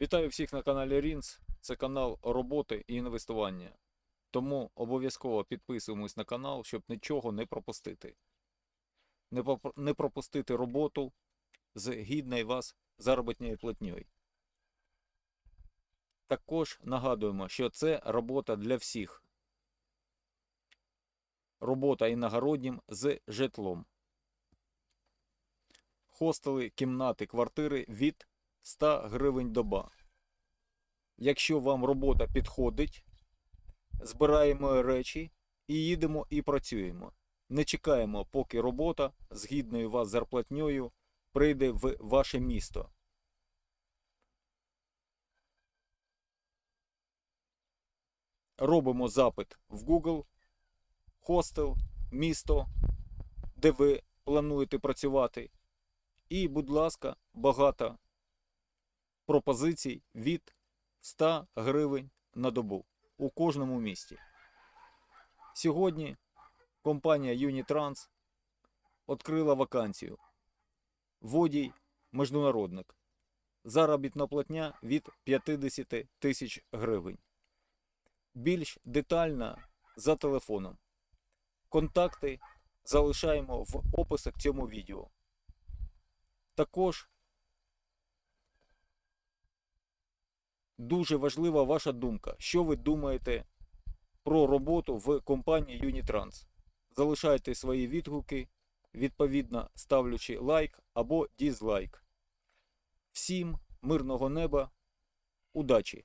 Вітаю всіх на каналі Рінс. Це канал роботи і інвестування. Тому обов'язково підписуємось на канал, щоб нічого не пропустити. Не, пропустити роботу з гідною вас заробітною платньою. Також нагадуємо, що це робота для всіх. Робота іногороднім з житлом. Хостели, кімнати, квартири від 100 гривень доба. Якщо вам робота підходить, збираємо речі і їдемо і працюємо. Не чекаємо, поки робота з гідною вас зарплатньою прийде в ваше місто. Робимо запит в Google, хостел, місто, де ви плануєте працювати. І, будь ласка, багато пропозицій від 100 гривень на добу у кожному місті. Сьогодні компанія Unitrans відкрила вакансію. Водій міжнародник. Заробітна платня від 50 тисяч гривень. Більш детально за телефоном. Контакти залишаємо в описах цьому відео. Також дуже важлива ваша думка. Що ви думаєте про роботу в компанії Unitrans? Залишайте свої відгуки, відповідно ставлячи лайк або дізлайк. Всім мирного неба, удачі!